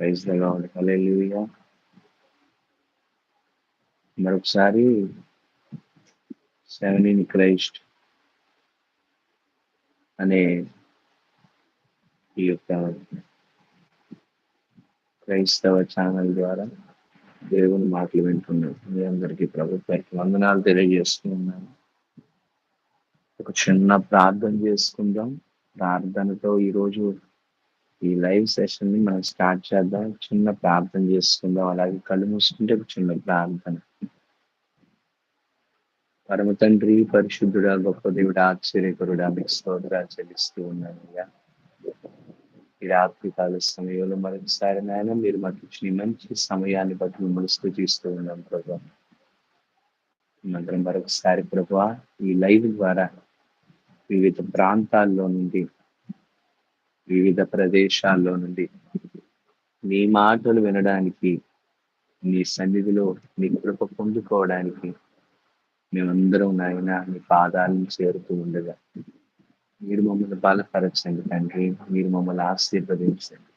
Praise కావాలి కలెలుగా మరొకసారి seven in Christ అనే ఈ యొక్క క్రైస్తవ ఛానల్ ద్వారా దేవుని మాటలు వింటున్నాం. మీ అందరికీ ప్రభుత్వానికి వందనాలు తెలియజేస్తున్నాను ఒక చిన్న ప్రార్థన చేసుకుందాం. ప్రార్థనతో ఈరోజు ఈ లైవ్ సెషన్ని మనం స్టార్ట్ చేద్దాం. చిన్న ప్రార్థన చేసుకుందాం. అలాగే కళ్ళు మూసుకుంటే ఒక చిన్న ప్రార్థన. పరమ తండ్రి పరిశుద్ధుడా గొప్ప దేవుడు ఆశ్చర్యకరుడా మీకు స్తోత్రాలు చెల్లిస్తూ ఉన్నాను అయ్యా. ఈ రాత్రి కాల సమయంలో మరొకసారి నాయన మీరు మాకు ఇచ్చిన మంచి సమయాన్ని బట్టి మిమ్మల్ని స్థుతిస్తూ ఉన్నాం ప్రభా. మందరం మరొకసారి ప్రభా ఈ లైవ్ ద్వారా వివిధ ప్రాంతాల్లో నుండి వివిధ ప్రదేశాల్లో నుండి నీ మాటలు వినడానికి నీ సన్నిధిలో నీ కృప పొందుకోవడానికి మేమందరం నాయన మీ పాదాలను చేరుతూ ఉండగా. మీరు మమ్మల్ని బలపరచండి తండ్రి. మీరు మమ్మల్ని ఆశీర్వదించండి.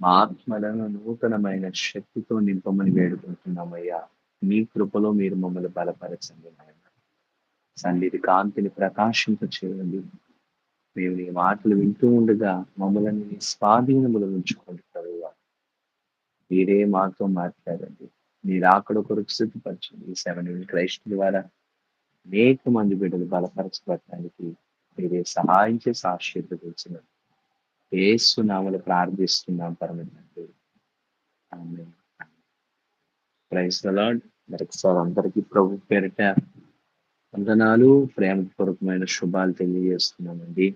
మా ఆత్మలను నూతనమైన శక్తితో నింపమని వేడుకుంటున్నామయ్యా. మీ కృపలో మీరు మమ్మల్ని బలపరచండి నాయన. సన్నిధి కాంతిని ప్రకాశింప చేయండి మేము నీ మాటలు వింటూ ఉండగా మమ్మల్ని నీ స్వాధీనములు ఉంచుకోండి ప్రభువా. మీరే మాతో మాట్లాడండి. మీరు అక్కడ కొరకు సిద్ధపరచండి. ఈ సెవెన్ క్రైస్ట్ ద్వారా అనేక మంది బిడ్డలు బలపరచబడటానికి మీరే సహాయం చేసి ఆశీర్వదించిన ఏసునామలు ప్రార్థిస్తున్నాం పరమండి ప్రైజ్ అలాడ్ మరొకసారి అందరికీ ప్రభు పేరిట వందనాలు ప్రేమపూర్వకమైన శుభాలు తెలియజేస్తున్నామండి.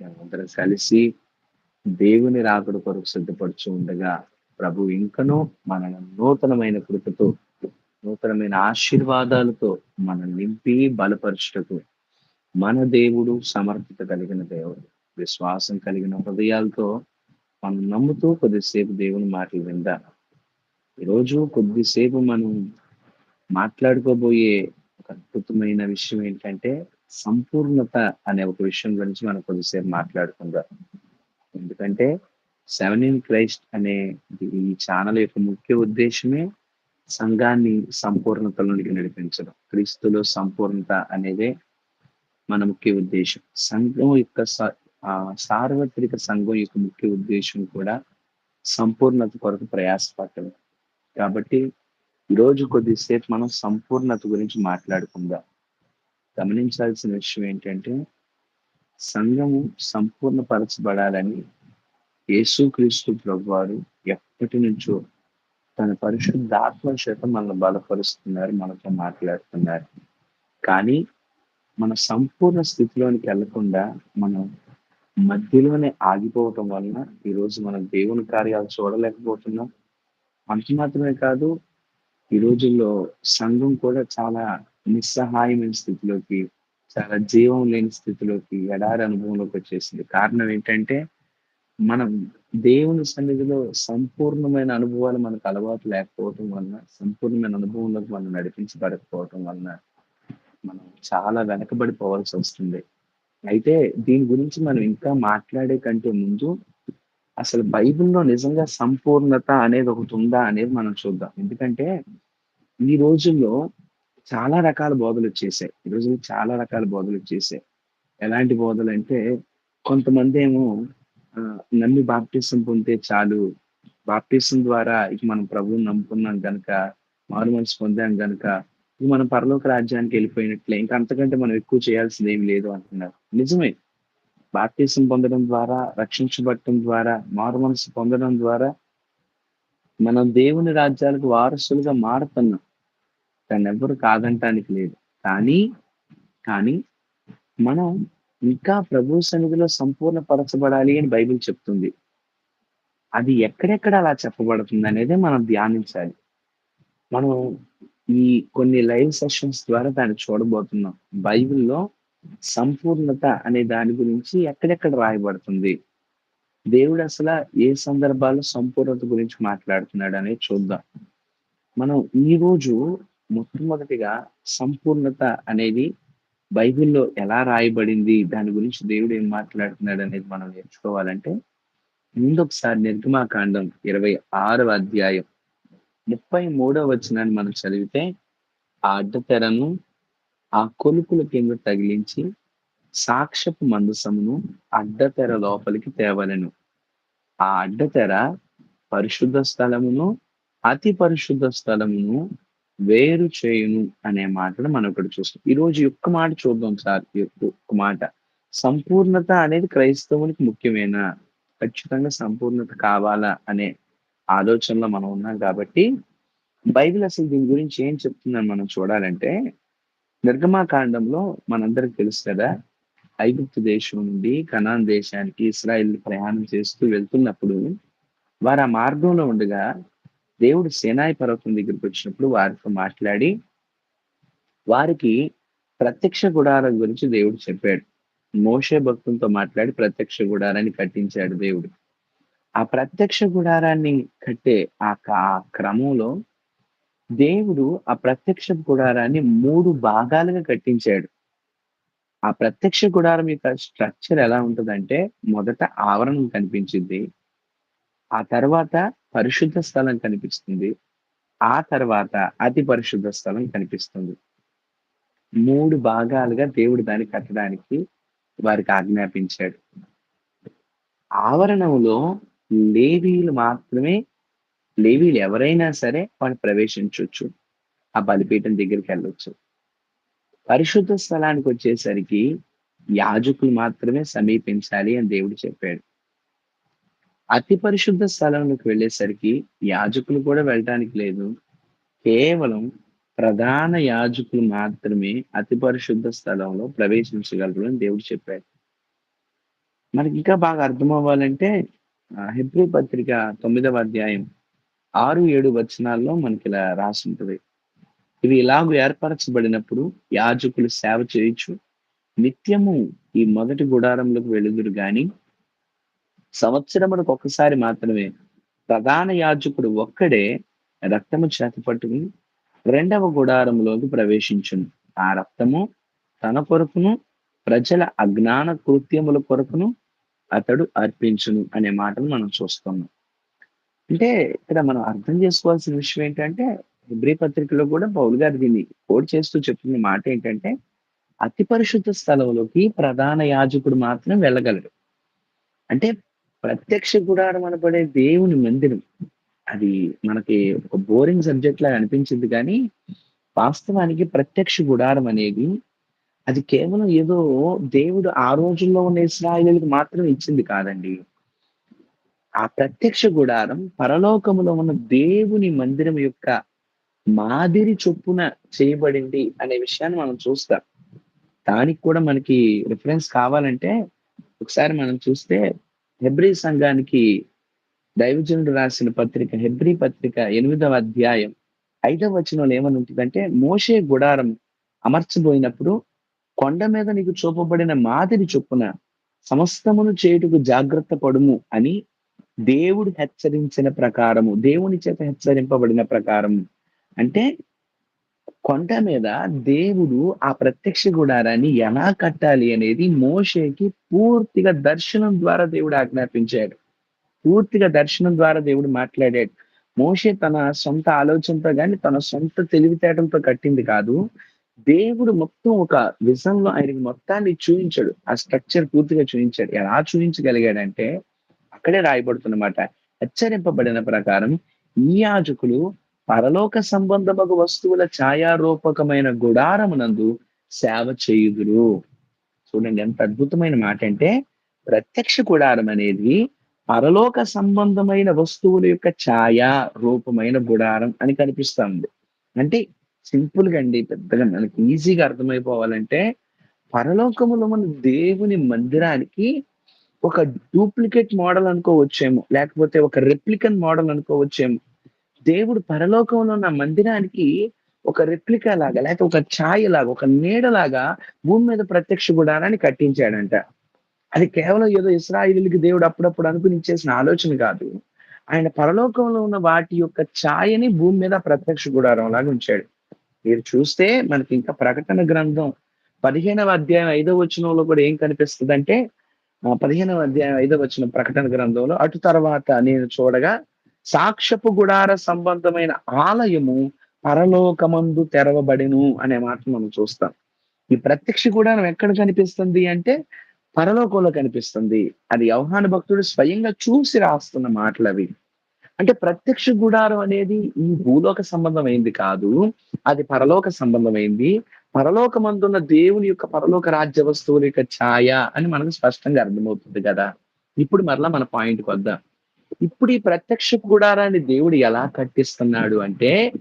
మేమందరం కలిసి దేవుని రాకడ కొరకు సిద్ధపడుచు ఉండగా ప్రభు ఇంకనూ మన నూతనమైన కృపతో నూతనమైన ఆశీర్వాదాలతో మనల్ని నింపి బలపరచుటకు మన దేవుడు సమర్థత కలిగిన దేవుడు. విశ్వాసం కలిగిన హృదయాలతో మనం నమ్ముతూ కొద్దిసేపు దేవుని మాటలు విందా. ఈరోజు కొద్దిసేపు మనం మాట్లాడుకోబోయే ఒక అద్భుతమైన విషయం ఏంటంటే సంపూర్ణత అనే ఒక విషయం గురించి మనం కొద్దిసేపు మాట్లాడుకుందాం. ఎందుకంటే సెవెన్ ఇన్ క్రైస్ట్ అనే ఈ ఛానల్ యొక్క ముఖ్య ఉద్దేశమే సంఘాన్ని సంపూర్ణతలోనికి నడిపించడం. క్రీస్తులో సంపూర్ణత అనేదే మన ముఖ్య ఉద్దేశం. సంఘం యొక్క సార్వత్రిక సంఘం యొక్క ముఖ్య ఉద్దేశం కూడా సంపూర్ణత కొరకు ప్రయాసపడటం. కాబట్టి ఈరోజు కొద్దిసేపు మనం సంపూర్ణత గురించి మాట్లాడుకుందాం. గమనించాల్సిన విషయం ఏంటంటే సంఘము సంపూర్ణపరచబడాలని యేసుక్రీస్తు ప్రభువారు ఎప్పటి నుంచో తన పరిశుద్ధాత్మ చేత మనల్ని బలపరుస్తున్నారు మనతో మాట్లాడుతున్నారు. కానీ మన సంపూర్ణ స్థితిలోనికి వెళ్ళకుండా మనం మధ్యలోనే ఆగిపోవటం వలన ఈరోజు మనం దేవుని కార్యాలు చూడలేకపోతున్నాం. అంత మాత్రమే కాదు ఈ రోజుల్లో సంఘం కూడా చాలా నిస్సహాయమైన స్థితిలోకి చాలా జీవం లేని స్థితిలోకి ఎడారి అనుభవంలోకి వచ్చేసింది. కారణం ఏంటంటే మనం దేవుని సన్నిధిలో సంపూర్ణమైన అనుభవాలు మనకు అలవాటు లేకపోవటం వలన సంపూర్ణమైన అనుభవంలోకి మనం నడిపించబడకపోవటం వలన మనం చాలా వెనకబడిపోవాల్సి వస్తుంది. అయితే దీని గురించి మనం ఇంకా మాట్లాడే కంటే ముందు అసలు బైబిల్లో నిజంగా సంపూర్ణత అనేది ఒకటి ఉందా అనేది మనం చూద్దాం. ఎందుకంటే ఈ రోజుల్లో చాలా రకాల బోధలు వచ్చేసాయి. ఈ రోజు చాలా రకాల బోధలు వచ్చేసాయి. ఎలాంటి బోధలు అంటే కొంతమంది ఏమో నమ్మి బాప్టిజం పొందితే చాలు. బాప్టిజం ద్వారా ఇక మనం ప్రభువుని నమ్ముకున్నాం కనుక మారు మనసు పొందాం కనుక ఇక మనం పరలోక రాజ్యానికి వెళ్ళిపోయినట్లే. ఇంకా అంతకంటే మనం ఎక్కువ చేయాల్సింది ఏమి లేదు అంటున్నారు. నిజమే. బాప్టిజం పొందడం ద్వారా రక్షించబడటం ద్వారా మారు మనసు పొందడం ద్వారా మనం దేవుని రాజ్యాలకు వారసులుగా మారుతున్నాం. దాన్ని ఎవరు కాదంటానికి లేదు. కానీ కానీ మనం ఇంకా ప్రభు సన్నిధిలో సంపూర్ణ పరచబడాలి అని బైబిల్ చెప్తుంది. అది ఎక్కడెక్కడ అలా చెప్పబడుతుంది అనేది మనం ధ్యానించాలి. మనం ఈ కొన్ని లైవ్ సెషన్స్ ద్వారా దాన్ని చూడబోతున్నాం. బైబిల్లో సంపూర్ణత అనే దాని గురించి ఎక్కడెక్కడ రాయబడుతుంది? దేవుడు అసలు ఏ సందర్భాల్లో సంపూర్ణత గురించి మాట్లాడుతున్నాడు అనేది చూద్దాం. మనం ఈ రోజు మొట్టమొదటిగా సంపూర్ణత అనేది బైబిల్లో ఎలా రాయబడింది దాని గురించి దేవుడు ఏం మాట్లాడుతున్నాడు అనేది మనం నేర్చుకోవాలంటే ముందు ఒకసారి నిర్గమాకాండం ఇరవై ఆరవ అధ్యాయం ముప్పై మూడవ వచనాన్ని మనం చదివితే ఆ అడ్డతెరను ఆ కొలుకుల కింద తగిలించి సాక్ష్యపు మందసమును అడ్డతెర లోపలికి తేవలెను. ఆ అడ్డతెర పరిశుద్ధ స్థలమును అతి పరిశుద్ధ స్థలమును వేరు చేయును అనే మాటను మనం ఇక్కడ చూస్తాం ఈ రోజు ఒక్క మాట చూద్దాం సార్. ఒక్క మాట. సంపూర్ణత అనేది క్రైస్తవునికి ముఖ్యమైన? ఖచ్చితంగా సంపూర్ణత కావాలా అనే ఆలోచనలో మనం ఉన్నాం కాబట్టి బైబిల్ అసలు దీని గురించి ఏం చెప్తుందని మనం చూడాలంటే నిర్గమాకాండంలో మనందరికి తెలుసు కదా ఐగుప్తు దేశం నుండి కనాన్ దేశానికి ఇస్రాయిల్ ప్రయాణం చేస్తూ వెళ్తున్నప్పుడు వారు ఆ మార్గంలో ఉండగా దేవుడు సేనాయి పర్వతం దగ్గరికి వచ్చినప్పుడు వారితో మాట్లాడి వారికి ప్రత్యక్ష గుడారం గురించి దేవుడు చెప్పాడు. మోషే భక్తులతో మాట్లాడి ప్రత్యక్ష గుడారాన్ని కట్టించాడు దేవుడు. ఆ ప్రత్యక్ష గుడారాన్ని కట్టే ఆ ఆ క్రమంలో దేవుడు ఆ ప్రత్యక్ష గుడారాన్ని మూడు భాగాలుగా కట్టించాడు. ఆ ప్రత్యక్ష గుడారం యొక్క స్ట్రక్చర్ ఎలా ఉంటుందంటే మొదట ఆవరణం కనిపించింది ఆ తర్వాత పరిశుద్ధ స్థలం కనిపిస్తుంది. ఆ తర్వాత అతి పరిశుద్ధ స్థలం కనిపిస్తుంది. మూడు భాగాలుగా దేవుడు దాన్ని కట్టడానికి వారికి ఆజ్ఞాపించాడు. ఆవరణంలో లేవీలు మాత్రమే లేవీలు ఎవరైనా సరే వాళ్ళు ప్రవేశించవచ్చు ఆ బలిపీఠం దగ్గరికి వెళ్ళొచ్చు. పరిశుద్ధ స్థలానికి వచ్చేసరికి యాజకులు మాత్రమే సమీపించాలి అని దేవుడు చెప్పాడు. అతి పరిశుద్ధ స్థలంలోకి వెళ్ళేసరికి యాజకులు కూడా వెళ్ళటానికి లేదు. కేవలం ప్రధాన యాజకులు మాత్రమే అతి పరిశుద్ధ స్థలంలో ప్రవేశించగలరు అని దేవుడు చెప్పాడు. మనకి ఇంకా బాగా అర్థం అవ్వాలంటే ఆ, పత్రిక తొమ్మిదవ అధ్యాయం ఆరు ఏడు వచనాల్లో మనకి ఇలా రాసి ఉంటుంది ఇవి ఇలాగ ఏర్పరచబడినప్పుడు యాజకులు సేవ చేయొచ్చు నిత్యము ఈ మొదటి గుడారంలోకి వెలుదురు గాని సంవత్సరములకు ఒక్కసారి మాత్రమే ప్రధాన యాజకుడు ఒక్కడే రక్తము చేత పట్టుకుని రెండవ గుడారంలోకి ప్రవేశించును. ఆ రక్తము తన కొరకును ప్రజల అజ్ఞాన కృత్యముల కొరకును అతడు అర్పించును అనే మాటను మనం చూస్తున్నాం. అంటే ఇక్కడ మనం అర్థం చేసుకోవాల్సిన విషయం ఏంటంటే హిబ్రి పత్రికలో కూడా పౌలు గారు దీన్ని కోడ్ చేస్తూ చెప్తున్న మాట ఏంటంటే అతి పరిశుద్ధ స్థలంలోకి ప్రధాన యాజకుడు మాత్రం వెళ్ళగలడు. అంటే ప్రత్యక్ష గుడారం అనబడే దేవుని మందిరం. అది మనకి ఒక బోరింగ్ సబ్జెక్ట్ లాగా అనిపించింది కానీ వాస్తవానికి ప్రత్యక్ష గుడారం అనేది అది కేవలం ఏదో దేవుడు ఆ రోజుల్లో ఉన్న ఇస్రాయిలకు మాత్రం ఇచ్చింది కాదండి. ఆ ప్రత్యక్ష గుడారం పరలోకములో ఉన్న దేవుని మందిరం యొక్క మాదిరి చొప్పున చేయబడింది అనే విషయాన్ని మనం చూస్తాం. దానికి కూడా మనకి రిఫరెన్స్ కావాలంటే ఒకసారి మనం చూస్తే హెబ్రీ సంఘానికి దైవజనుడు రాసిన పత్రిక హెబ్రీ పత్రిక ఎనిమిదవ అధ్యాయం ఐదవ వచనంలో ఏమని ఉంటుందంటే మోషే గుడారం అమర్చబోయినప్పుడు కొండ మీద నీకు చూపబడిన మాదిరి చొప్పున సమస్తమును చేయుటకు జాగ్రత్త పడుము అని దేవుడు హెచ్చరించిన ప్రకారము దేవుని చేత హెచ్చరింపబడిన ప్రకారము. అంటే కొండ మీద దేవుడు ఆ ప్రత్యక్ష గుడారాన్ని ఎలా కట్టాలి అనేది మోషేకి పూర్తిగా దర్శనం ద్వారా దేవుడు ఆజ్ఞాపించాడు. పూర్తిగా దర్శనం ద్వారా దేవుడు మాట్లాడాడు. మోషే తన సొంత ఆలోచనతో కానీ తన సొంత తెలివితేటలతో కట్టింది కాదు. దేవుడు మొత్తం ఒక విజన్లో ఆయనకి మొత్తాన్ని చూపించాడు ఆ స్ట్రక్చర్ పూర్తిగా చూపించాడు ఎలా చూపించగలిగాడంటే అక్కడే రాయబడుతున్నమాట. హెచ్చరింపబడిన ప్రకారం ఈ యాజకులు పరలోక సంబంధమగు వస్తువుల ఛాయారూపకమైన గుడారమునందు సేవ చేయుదురు. చూడండి ఎంత అద్భుతమైన మాట అంటే ప్రత్యక్ష గుడారం అనేది పరలోక సంబంధమైన వస్తువుల యొక్క ఛాయా రూపమైన గుడారం అని కనిపిస్తుంది. అంటే సింపుల్గా అండి పెద్దగా మనకి ఈజీగా అర్థమైపోవాలంటే పరలోకములో మన దేవుని మందిరానికి ఒక డూప్లికేట్ మోడల్ అనుకోవచ్చేమో లేకపోతే ఒక రెప్లికన్ మోడల్ అనుకోవచ్చేమో. దేవుడు పరలోకంలో ఉన్న మందిరానికి ఒక రెప్లికా లాగా లేకపోతే ఒక ఛాయ లాగా ఒక నీడలాగా భూమి మీద ప్రత్యక్ష గుడారాన్ని కట్టించాడంట. అది కేవలం ఏదో ఇస్రాయిలీలకి దేవుడు అప్పుడప్పుడు అనుకుని ఇచ్చేసిన ఆలోచన కాదు. ఆయన పరలోకంలో ఉన్న వాటి యొక్క ఛాయని భూమి మీద ప్రత్యక్ష గుడారం లాగా ఉంచాడు. మీరు చూస్తే మనకి ఇంకా ప్రకటన గ్రంథం పదిహేనవ అధ్యాయం ఐదవ వచనంలో కూడా ఏం కనిపిస్తుంది అంటే ఆ, పదిహేనవ అధ్యాయం ఐదవ వచ్చిన ప్రకటన గ్రంథంలో అటు తర్వాత నేను చూడగా సాక్ష్యపు గుడార సంబంధమైన ఆలయము పరలోకమందు తెరవబడెను అనే మాట మనం చూస్తాం. ఈ ప్రత్యక్ష గుడారం ఎక్కడ కనిపిస్తుంది అంటే పరలోకంలో కనిపిస్తుంది. అది యవహాను భక్తుడు స్వయంగా చూసి రాస్తున్న మాటలు అవి. అంటే ప్రత్యక్ష గుడారం అనేది ఈ భూలోక సంబంధమైంది కాదు. అది పరలోక సంబంధమైంది. పరలోకమందున్న దేవుని యొక్క పరలోక రాజ్య వస్తువుల యొక్క ఛాయ అని మనకు స్పష్టంగా అర్థమవుతుంది కదా. ఇప్పుడు మరలా మన పాయింట్కి వద్దాం. ఇప్పుడు ఈ ప్రత్యక్ష గుడారాన్ని దేవుడు ఎలా కట్టిస్తున్నాడు అంటే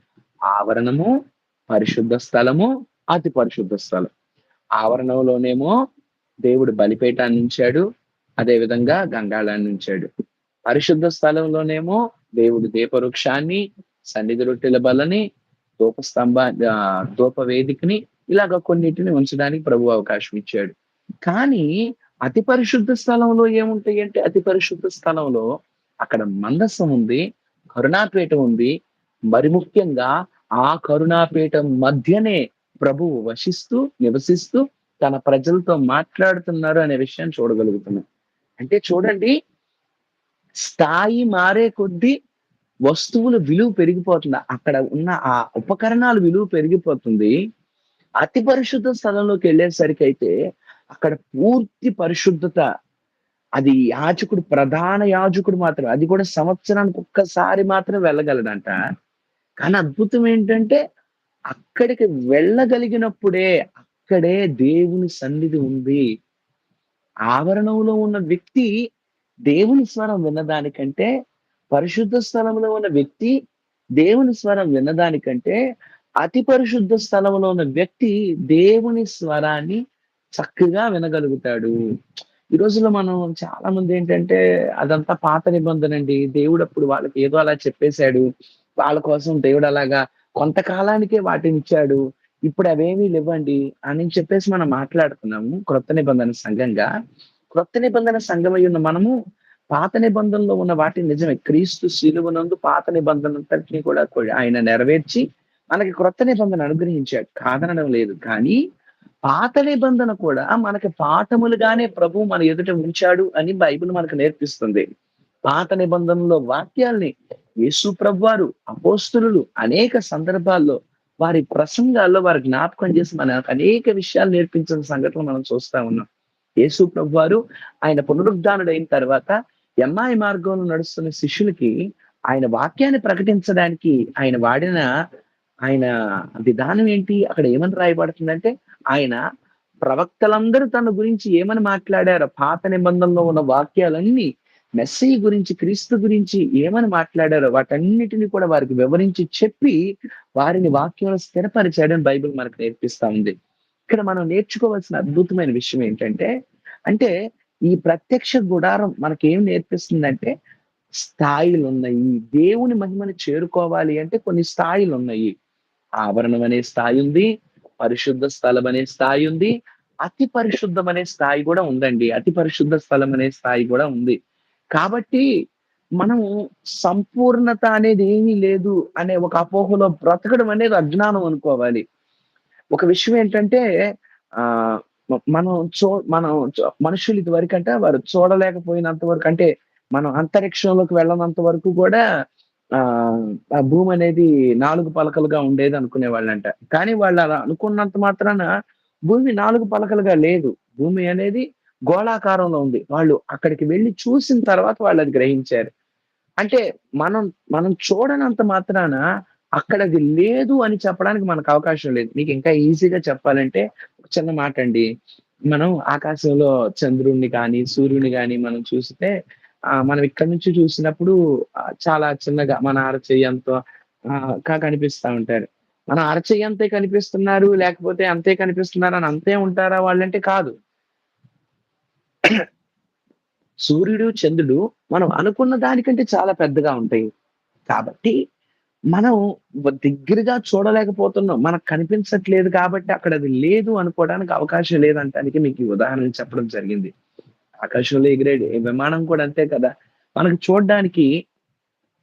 ఆవరణము పరిశుద్ధ స్థలము అతి పరిశుద్ధ స్థలం. ఆవరణంలోనేమో దేవుడు బలిపేటాన్ని ఉంచాడు అదే విధంగా గంగాళాన్ని ఉంచాడు. పరిశుద్ధ స్థలంలోనేమో దేవుడు దీపవృక్షాన్ని సన్నిధి రొట్టెల బలని ధూపస్తంభ ధూప వేదికని ఇలాగ కొన్నిటిని ఉంచడానికి ప్రభు అవకాశం ఇచ్చాడు. కానీ అతి పరిశుద్ధ స్థలంలో ఏముంటాయి అంటే అతి పరిశుద్ధ స్థలంలో అక్కడ మందస్సం ఉంది కరుణాపీఠం ఉంది. మరి ముఖ్యంగా ఆ కరుణాపీఠం మధ్యనే ప్రభువు వసిస్తూ నివసిస్తూ తన ప్రజలతో మాట్లాడుతున్నారు అనే విషయాన్ని చూడగలుగుతున్నాం. అంటే చూడండి స్థాయి మారే కొద్దీ వస్తువుల విలువ పెరిగిపోతుంది. అక్కడ ఉన్న ఆ ఉపకరణాల విలువ పెరిగిపోతుంది. అతి పరిశుద్ధ స్థలంలోకి వెళ్ళేసరికి అయితే అక్కడ పూర్తి పరిశుద్ధత అది యాజకుడు ప్రధాన యాజకుడు మాత్రం అది కూడా సంవత్సరానికి ఒక్కసారి మాత్రం వెళ్ళగలడంట. కానీ అద్భుతం ఏంటంటే అక్కడికి వెళ్ళగలిగినప్పుడే అక్కడే దేవుని సన్నిధి ఉంది. ఆవరణంలో ఉన్న వ్యక్తి దేవుని స్వరం విన్నదానికంటే పరిశుద్ధ స్థలంలో ఉన్న వ్యక్తి దేవుని స్వరం విన్నదానికంటే అతి పరిశుద్ధ స్థలంలో ఉన్న వ్యక్తి దేవుని స్వరాన్ని చక్కగా వినగలుగుతాడు. ఈ రోజుల్లో మనం చాలా మంది ఏంటంటే అదంతా పాత నిబంధన అండి దేవుడు అప్పుడు వాళ్ళకి ఏదో అలా చెప్పేశాడు. వాళ్ళ కోసం దేవుడు అలాగా కొంతకాలానికే వాటిని ఇచ్చాడు. ఇప్పుడు అవేమీ లేవండి అని చెప్పేసి మనం మాట్లాడుతున్నాము క్రొత్త నిబంధన సంఘంగా. క్రొత్త నిబంధన సంఘం అయి ఉన్న మనము పాత నిబంధనలో ఉన్న వాటిని నిజమే. క్రీస్తు శిలువనందు పాత నిబంధనంతటిని కూడా ఆయన నెరవేర్చి మనకి క్రొత్త నిబంధన అనుగ్రహించాడు. కాదనడం లేదు. కానీ పాత నిబంధన కూడా మనకి పాఠములుగానే ప్రభు మన ఎదుట ఉంచాడు అని బైబిల్ మనకు నేర్పిస్తుంది. పాత నిబంధనలో వాక్యాల్ని యేసు ప్రభువారు అపోస్తులు అనేక సందర్భాల్లో వారి ప్రసంగాల్లో వారి జ్ఞాపకం చేసి మనకు అనేక విషయాలు నేర్పించిన సంఘటనలు మనం చూస్తా ఉన్నాం. యేసు ప్రభువారు ఆయన పునరుద్ధానుడైన తర్వాత ఎంఐ మార్గంలో నడుస్తున్న శిష్యులకి ఆయన వాక్యాన్ని ప్రకటించడానికి ఆయన వాడిన ఆయన విధానం ఏంటి? అక్కడ ఏమని రాయబడుతుందంటే ఆయన ప్రవక్తలందరూ తన గురించి ఏమని మాట్లాడారో పాత నిబంధనలో ఉన్న వాక్యాలన్నీ మెస్సీ గురించి క్రీస్తు గురించి ఏమని మాట్లాడారో వాటన్నిటిని కూడా వారికి వివరించి చెప్పి వారిని వాక్యంలో స్థిరపరిచాడని బైబిల్ మనకు నేర్పిస్తా ఉంది. ఇక్కడ మనం నేర్చుకోవాల్సిన అద్భుతమైన విషయం ఏంటంటే అంటే ఈ ప్రత్యక్ష గుడారం మనకేం నేర్పిస్తుందంటే స్థాయిలు ఉన్నాయి దేవుని మహిమని చేరుకోవాలి అంటే కొన్ని స్థాయిలు ఉన్నాయి ఆవరణం అనే స్థాయి ఉంది పరిశుద్ధ స్థలం అనే స్థాయి ఉంది అతి పరిశుద్ధం అనే స్థాయి కూడా ఉందండి. అతి పరిశుద్ధ స్థలం అనే స్థాయి కూడా ఉంది. కాబట్టి మనం సంపూర్ణత అనేది ఏమీ లేదు అనే ఒక అపోహలో బ్రతకడం అనేది అజ్ఞానం అనుకోవాలి. ఒక విషయం ఏంటంటే ఆ మనం చూ మనం మనుషులు ఇది వరకంటే వారు చూడలేకపోయినంత వరకు అంటే మనం అంతరిక్షంలోకి వెళ్ళనంత వరకు కూడా ఆ భూమి అనేది నాలుగు పలకలుగా ఉండేది అనుకునే వాళ్ళంట. కానీ వాళ్ళు అలా అనుకున్నంత మాత్రాన భూమి నాలుగు పలకలుగా లేదు. భూమి అనేది గోళాకారంలో ఉంది. వాళ్ళు అక్కడికి వెళ్ళి చూసిన తర్వాత వాళ్ళు అది గ్రహించారు. అంటే మనం మనం చూడనంత మాత్రాన అక్కడ అది లేదు అని చెప్పడానికి మనకు అవకాశం లేదు. మీకు ఇంకా ఈజీగా చెప్పాలంటే ఒక చిన్న మాట అండి. మనం ఆకాశంలో చంద్రుణ్ణి కానీ సూర్యుని కానీ మనం చూస్తే మనం ఇక్కడ నుంచి చూసినప్పుడు చాలా చిన్నగా మన అరచెయ్యంతో ఆ, కా కనిపిస్తా ఉంటారు. మన అరచెయ్యంతే కనిపిస్తున్నారు లేకపోతే అంతే కనిపిస్తున్నారు అని అంతే ఉంటారా వాళ్ళంటే కాదు. సూర్యుడు చంద్రుడు మనం అనుకున్న దానికంటే చాలా పెద్దగా ఉంటాయి. కాబట్టి మనం దగ్గరగా చూడలేకపోతున్నాం. మనకు కనిపించట్లేదు కాబట్టి అక్కడ అది లేదు అనుకోవడానికి అవకాశం లేదంటానికి మీకు ఉదాహరణ చెప్పడం జరిగింది. ఆకాశంలో ఎగిరేడు విమానం కూడా అంతే కదా. మనకు చూడడానికి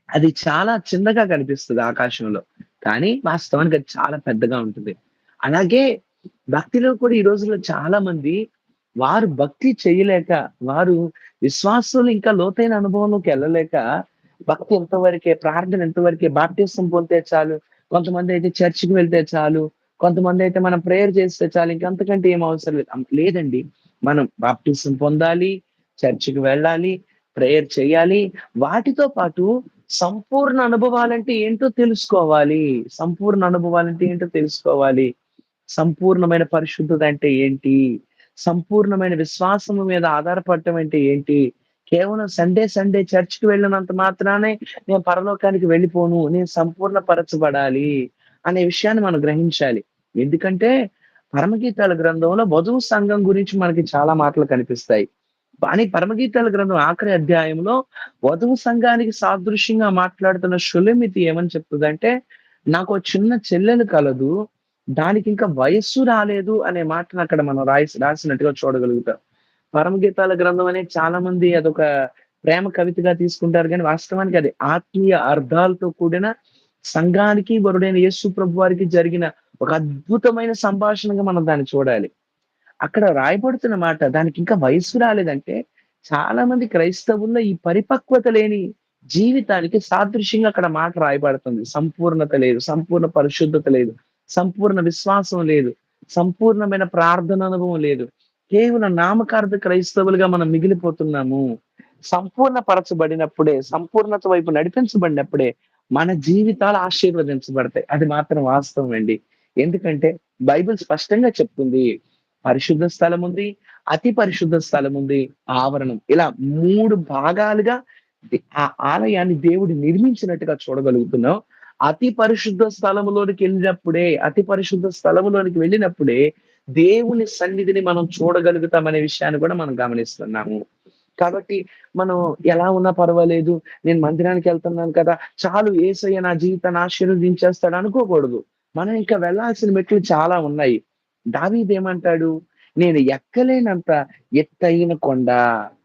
అది చాలా చిన్నగా కనిపిస్తుంది ఆకాశంలో. కానీ వాస్తవానికి అది చాలా పెద్దగా ఉంటుంది. అలాగే భక్తిలో కూడా ఈ రోజుల్లో చాలా మంది వారు భక్తి చేయలేక వారు విశ్వాసులు ఇంకా లోతైన అనుభవంలోకి వెళ్ళలేక భక్తి ఎంతవరకే ప్రార్థన ఎంతవరకే బాప్టిస్తం పొందితే చాలు కొంతమంది అయితే చర్చికి వెళ్తే చాలు కొంతమంది అయితే మనం ప్రేయర్ చేస్తే చాలు ఇంకంతకంటే ఏం అవసరం లేదు. లేదండి. మనం బాప్టిజం పొందాలి చర్చికి వెళ్ళాలి ప్రేయర్ చేయాలి. వాటితో పాటు సంపూర్ణ అనుభవాలంటే ఏంటో తెలుసుకోవాలి. సంపూర్ణ అనుభవాలంటే ఏంటో తెలుసుకోవాలి. సంపూర్ణమైన పరిశుద్ధత అంటే ఏంటి? సంపూర్ణమైన విశ్వాసము మీద ఆధారపడటం అంటే ఏంటి? కేవలం సండే సండే చర్చికి వెళ్ళినంత మాత్రానే నేను పరలోకానికి వెళ్ళిపోను నేను సంపూర్ణ పరచబడాలి అనే విషయాన్ని మనం గ్రహించాలి. ఎందుకంటే పరమగీతాల గ్రంథంలో వధువు సంఘం గురించి మనకి చాలా మాటలు కనిపిస్తాయి. కానీ పరమగీతాల గ్రంథం ఆఖరి అధ్యాయంలో వధువు సంఘానికి సాదృశ్యంగా మాట్లాడుతున్న షులమితి ఏమని చెప్తుందంటే నాకు చిన్న చెల్లెలు కలదు దానికి ఇంకా వయస్సు రాలేదు అనే మాటను అక్కడ మనం రాసి రాసినట్టుగా చూడగలుగుతాం. పరమగీతాల గ్రంథం అనేది చాలా మంది అదొక ప్రేమ కవితగా తీసుకుంటారు కానీ వాస్తవానికి అది ఆత్మీయ అర్థాలతో కూడిన సంఘానికి వరుడైన యేసు ప్రభు వారికి జరిగిన ఒక అద్భుతమైన సంభాషణగా మనం దాన్ని చూడాలి. అక్కడ రాయబడుతున్న మాట దానికి ఇంకా వయస్సు రాలేదంటే చాలా మంది క్రైస్తవుల్లో ఈ పరిపక్వత లేని జీవితానికి సాదృశ్యంగా అక్కడ మాట రాయబడుతుంది. సంపూర్ణత లేదు సంపూర్ణ పరిశుద్ధత లేదు సంపూర్ణ విశ్వాసం లేదు సంపూర్ణమైన ప్రార్థన అనుభవం లేదు. కేవలం నామకార్థ క్రైస్తవులుగా మనం మిగిలిపోతున్నాము. సంపూర్ణ పరచబడినప్పుడే సంపూర్ణత వైపు నడిపించబడినప్పుడే మన జీవితాలు ఆశీర్వదించబడతాయి. అది మాత్రం వాస్తవం అండి. ఎందుకంటే బైబిల్ స్పష్టంగా చెప్తుంది పరిశుద్ధ స్థలం ఉంది అతి పరిశుద్ధ స్థలం ఉంది ఆవరణం. ఇలా మూడు భాగాలుగా ఆ ఆలయాన్ని దేవుడు నిర్మించినట్టుగా చూడగలుగుతున్నాం. అతి పరిశుద్ధ స్థలములోనికి వెళ్ళినప్పుడే అతి పరిశుద్ధ స్థలములోనికి వెళ్ళినప్పుడే దేవుని సన్నిధిని మనం చూడగలుగుతాం అనే విషయాన్ని కూడా మనం గమనిస్తున్నాము. కాబట్టి మనం ఎలా ఉన్నా పర్వాలేదు నేను మందిరానికి వెళ్తున్నాను కదా చాలు ఏసయ్య నా జీవితాన్ని ఆశీర్వదించేస్తాడు అనుకోకూడదు. మనం ఇంకా వెళ్ళాల్సిన మెట్లు చాలా ఉన్నాయి. దావీద్ ఏమంటాడు? నేను ఎక్కలేనంత ఎత్తైన కొండ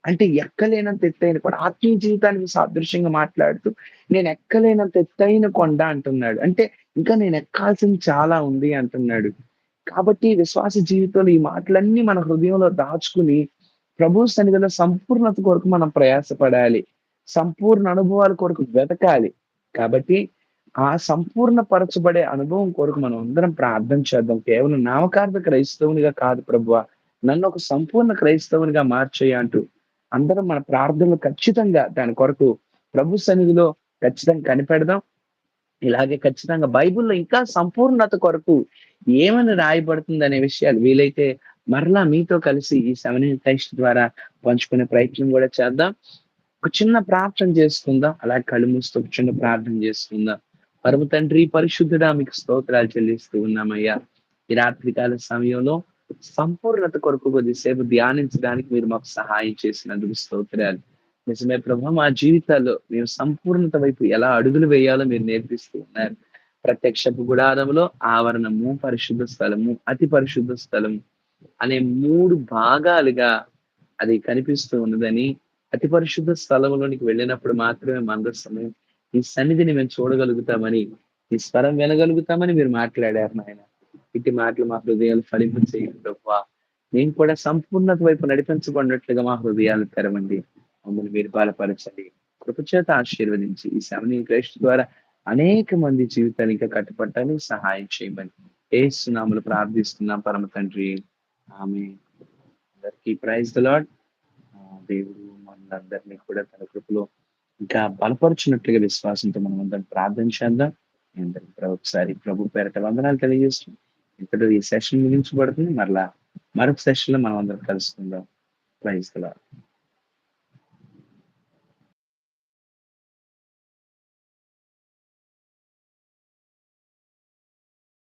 అంటే ఎక్కలేనంత ఎత్తైన కొండ ఆత్మీయ జీవితానికి సాదృశ్యంగా మాట్లాడుతూ నేను ఎక్కలేనంత ఎత్తైన కొండ అంటున్నాడు. అంటే ఇంకా నేను ఎక్కాల్సింది చాలా ఉంది అంటున్నాడు. కాబట్టి విశ్వాస జీవితంలో ఈ మాటలన్నీ మన హృదయంలో దాచుకుని ప్రభు సన్నిధిలో సంపూర్ణత కొరకు మనం ప్రయాసపడాలి. సంపూర్ణ అనుభవాల కొరకు వెతకాలి. కాబట్టి ఆ సంపూర్ణ పరచబడే అనుభవం కొరకు మనం అందరం ప్రార్థన చేద్దాం. కేవలం నామకార్థ క్రైస్తవునిగా కాదు ప్రభు నన్ను ఒక సంపూర్ణ క్రైస్తవునిగా మార్చేయ అంటూ అందరం మన ప్రార్థనలు ఖచ్చితంగా దాని కొరకు ప్రభు సన్నిధిలో ఖచ్చితంగా కనిపెడదాం. ఇలాగే ఖచ్చితంగా బైబిల్లో ఇంకా సంపూర్ణత కొరకు ఏమని రాయబడుతుంది అనే విషయాలు వీలైతే మరలా మీతో కలిసి ఈ సెవెన్ టెక్స్ట్ ద్వారా పంచుకునే ప్రయత్నం కూడా చేద్దాం. ఒక చిన్న ప్రార్థన చేసుకుందాం. అలా కళ్ళు మూస్తూ ఒక చిన్న ప్రార్థన చేసుకుందాం. పరమ తండ్రి పరిశుద్ధుడా మీకు స్తోత్రాలు చెల్లిస్తూ ఉన్నామయ్యా. ఈ రాత్రికాల సమయంలో సంపూర్ణత కొరకు కొద్దిసేపు ధ్యానించడానికి మీరు మాకు సహాయం చేసినందుకు స్తోత్రాలు. నిజమే ప్రభు మా జీవితాల్లో మేము సంపూర్ణత వైపు ఎలా అడుగులు వేయాలో మీరు నేర్పిస్తూ ఉన్నారు. ప్రత్యక్షపు గుడారంలో ఆవరణము పరిశుద్ధ స్థలము అతి పరిశుద్ధ స్థలము అనే మూడు భాగాలుగా అది కనిపిస్తూ ఉన్నదని అతి పరిశుద్ధ స్థలంలోనికి వెళ్ళినప్పుడు మాత్రమే మందస్సము ఈ సన్నిధిని మేము చూడగలుగుతామని ఈ స్వరం వినగలుగుతామని మీరు మాట్లాడారు నాయన. ఇటు మాటలు మా హృదయాలు ఫలింప చేయండి నేను కూడా సంపూర్ణత వైపు నడిపించబడినట్లుగా మా హృదయాలు తెరవండి. మమ్మల్ని మీరు బలపరచండి. కృపచేత ఆశీర్వదించి ఈ సమని క్రైస్ట్ ద్వారా అనేక మంది జీవితాన్ని ఇంకా కట్టుపట్టాలని సహాయం చేయమని ఏ సునాములు ప్రార్థిస్తున్నాం పరమ తండ్రి. ఆమె అందరికీ ప్రైజ్ ద లాడ్ దేవుడు మనందరినీ కూడా తన కృపలో ఇంకా బలపరుచున్నట్లుగా విశ్వాసంతో మనం అందరం ప్రార్థన చేద్దాం. మీ ప్రభు ఒకసారి ప్రభు పేరట వందనాలు తెలియజేస్తాం ఇక్కడ ఈ సెషన్ ముగించబడుతుంది. మరలా మరొక సెషన్లో మనం అందరం కలుసుకుందాం. Praise the